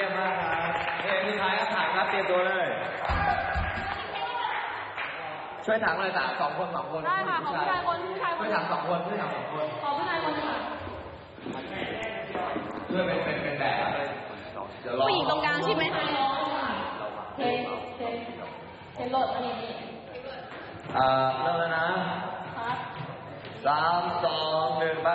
เตรียมตัวเลย ช่วยถังเลยสามสองคนสองคนได้ค่ะของผู้ชายคนผู้ชายคช่วนยถังสองคนช่วยถังสองคนขอผู้ชายคนหนึงค่ะช่วยเป็นเป็นเป็นแบบอะไรเดี๋ยวรอผู้หญิงตรงกลางใช่ไหมเทเทเทโหลดอันนี้อ่าเริ่มแล้วนะครับ สามสองหนึ่งไป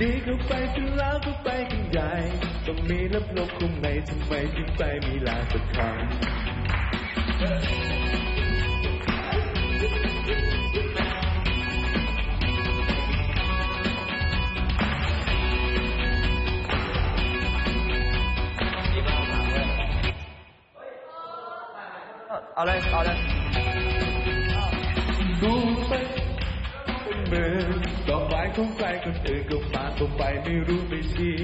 ดีๆก็ไปกันแล้วก็ไปกันใหญ่ต้องมีรับลมคงในทำไมถึงไปมีลาสักครั้งเอาเลยเอาเลยดูไปเป็นเห มือนดอกไม้ของใครคนอื่นก็ผ่านต่อไปไม่รู้ไม่ชี้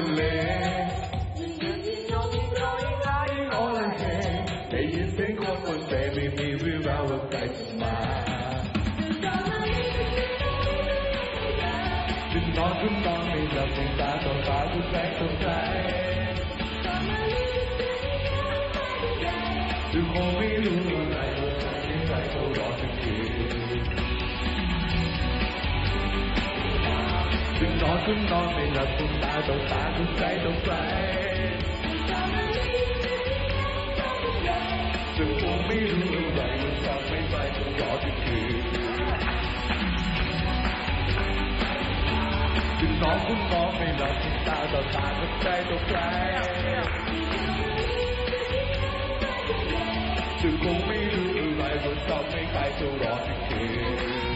ลงทะเลโอ้ยเฮ้ได้ยินเถึงนอนอนไม่หลับถึงตาต่อตาทุกใจต่อใจถึงคงไม่รู้อะไรว่าทำไม่ไปต้องรอที่คืนถึงนอนถึงนอนไม่หลับถึงตาต่อตาทุกใจต่อใจถึงคงไม่รู้อะไรว่าทำไม่ไปต้องรอที่คืน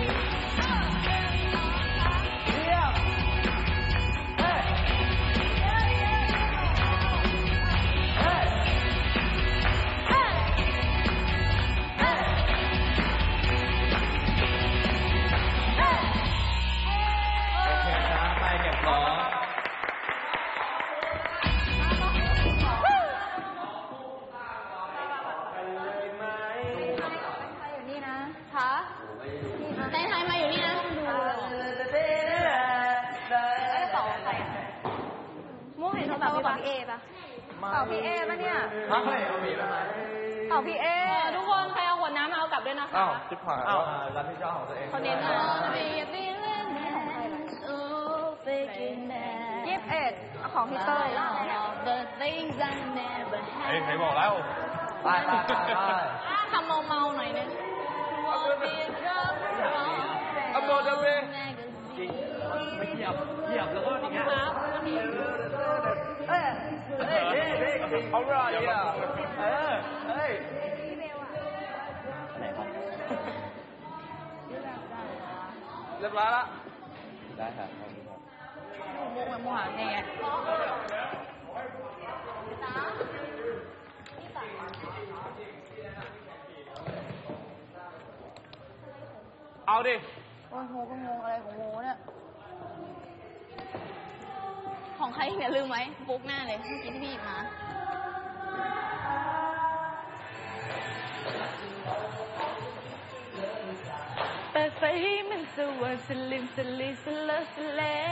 เห็นเขาเป่าพี่เอปะเป่าพี่เอปะเนี่ยพักเลยเอามีแล้วไหมเป่าพี่เอทุกคนใครเอาขวดน้ำมาเอากลับด้วยนะคะอ้าวจิบหายอ้าวรับผิดชอบของตัวเองเขาเน้นนะยี่สิบเอ็ดของพี่เต้ยเฮ้ยใครบอกแล้วไปไปไปไปทำเมาเมาๆหน่อยนึงอัพโหลดเดเวจริงไม่เหยียบเหยียบแล้วก็อย่างเงี้ย เฮ้ยเฮ้ยจริงเขาไรอะเออเฮ้ยเรียบร้อยละได้ครับมุกมันมุกหางเนี่ยเอาดิ โอ้ยโมก็งงอะไรของโมเนี่ย ของใครเนี่ยลืมไหมบุ๊กหน้าเลยเมื่อกี้ที่พี่หยิบมา silly, silly, silly, silly.